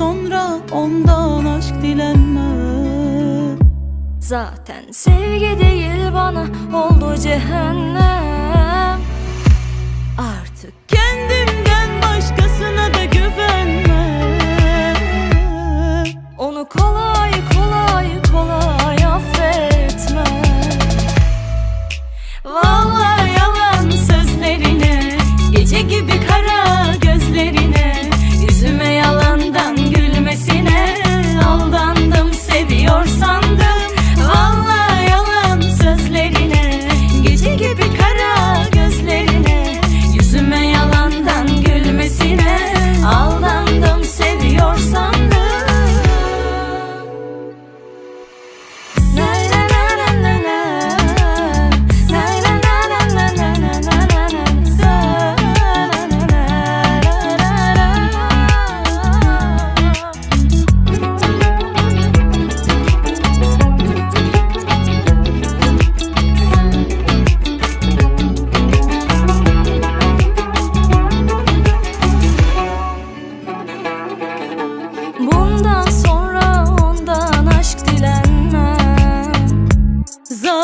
sonra ondan aşk dilenme. Zaten sevgi değil bana oldu cehennem. Artık kendimden başkasına da güvenme. Onu kolay kolay kolay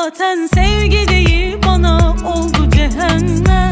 zaten sevgi değil bana oldu cehennem.